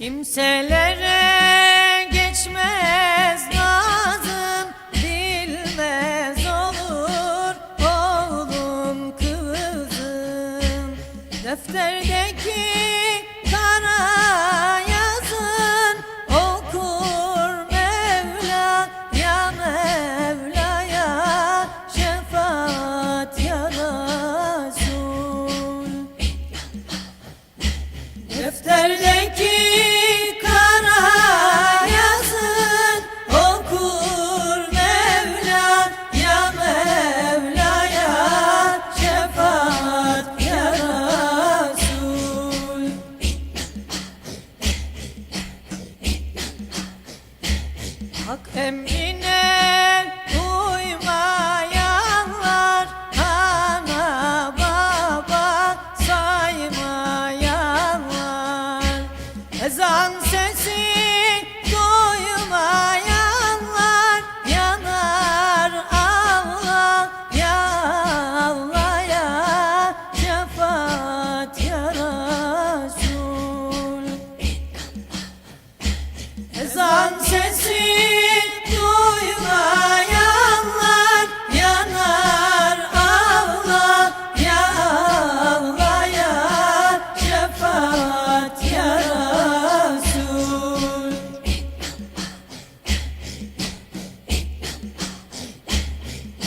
Kimselere geçmez nazım bilmez olur. Oğlum kızım defterdeki kara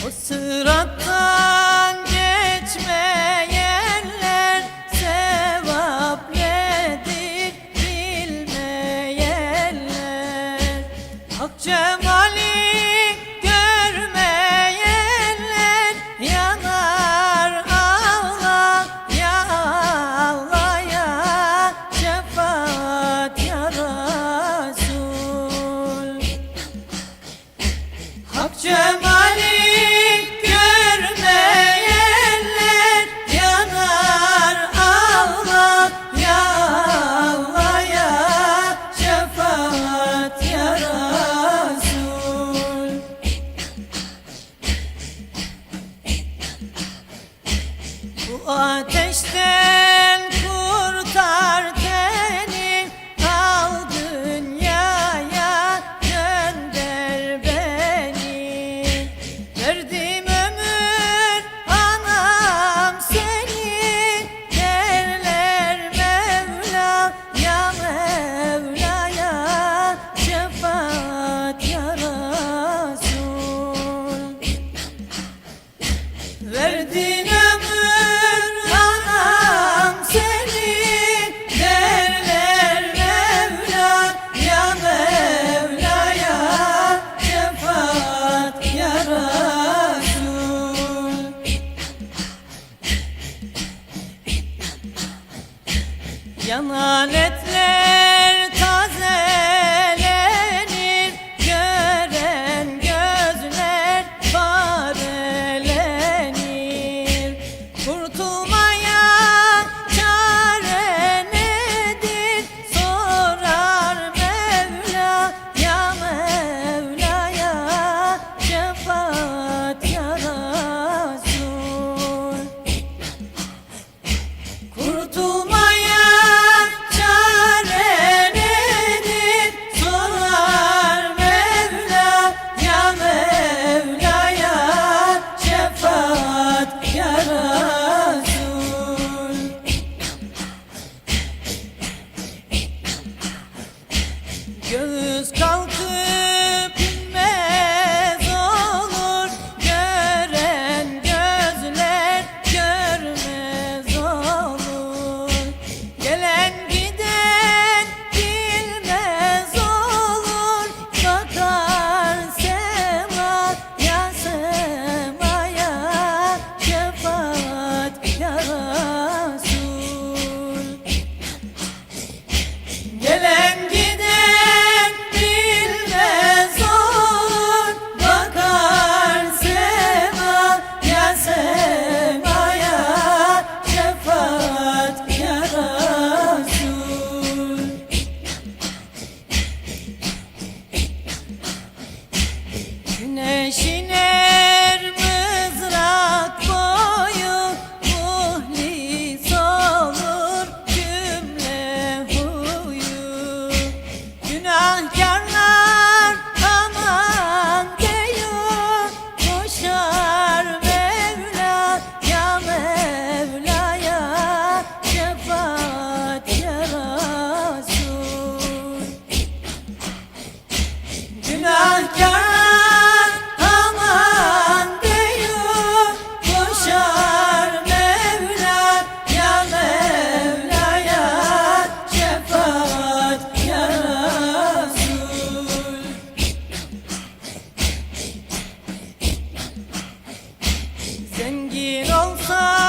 O sırattan geçmeyenler Sevap nedir bilmeyenler Hak cemali görmeyenler Yanar ağlar ya Allah ya Şefaat ya Hak cemali zengin olsa